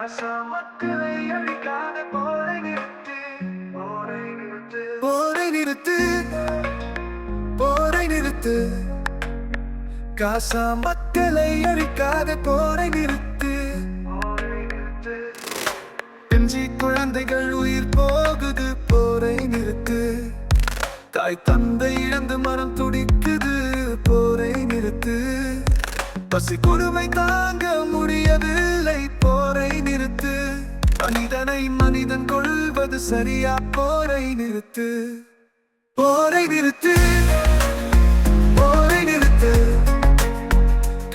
மக்களை அழிக்காத போரை நிறுத்து போரை நிறுத்து. போரை நிறுத்து போரை நிறுத்து. காசா மக்களை அழிக்காத போரை நிறுத்து. பிஞ்சி குழந்தைகள் உயிர் போகுது போரை நிறுத்து. தாய் தந்தை இழந்து மனம் துடிக்குது போரை நிறுத்து. பசி கொடுமை தாங்க நிறுத்து மனிதனை மனிதன் கொள்வது சரியா? போரை நிறுத்து. போரை நிறுத்து. போரை நிறுத்து.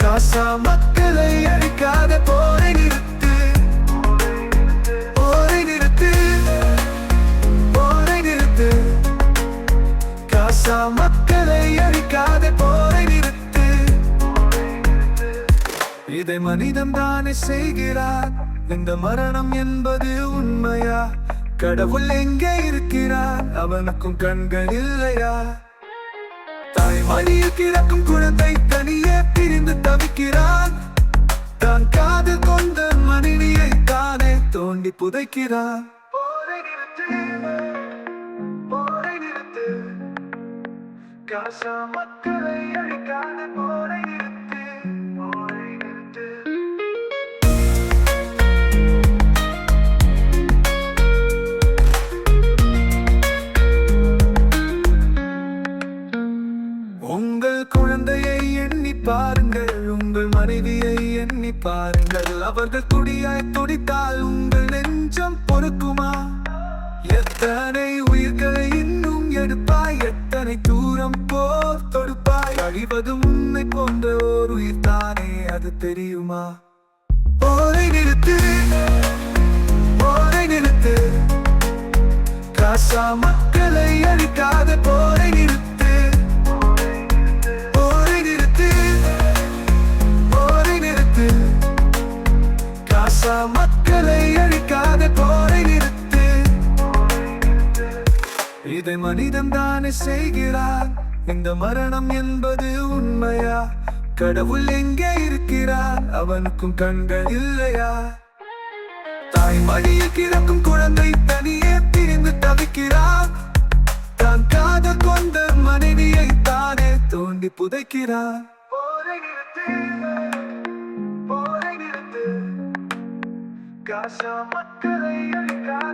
காசா மக்களை அழிக்காத போரை நிறுத்து. இதை மனிதம் தானே செய்கிறார். இந்த மரணம் என்பது உண்மையா? கடவுள் எங்கே இருக்கிறார்? அவனுக்கும் கண்கள் இல்லையா? தாய் மடியில் கிடக்கும் குழந்தை தனியே பிரிந்து தவிக்கிறான். தான் காதல் கொண்ட மனைவியை தானே தோண்டி புதைக்கிறான். காசா மக்களை மனைவியை எண்ணி பாருங்கள். அவர்கள் துடியாய் துடித்தால் உங்கள் நெஞ்சம் பொறுக்குமா? எத்தனை உயிர்களை இன்னும் எடுப்பாய்? எத்தனை தூரம் போர் தொடுப்பாய்? அழிவது உன்னை போன்ற ஓர் உயிர் தானே அது தெரியுமா? போரை நிறுத்தி இதை மனிதன் தானே செய்கிறார். இந்த மரணம் என்பது உண்மையா? கடவுள் எங்கே இருக்கிறார்? அவனுக்கும் கண்கள் இல்லையா? தாய் மடியில் கிடக்கும் குழந்தை தனியே பிரிந்து தவிக்கிறார். தான் காத கொண்ட மனைவியை தானே தோண்டி புதைக்கிறார். காசா மக்களை அழிக்கார்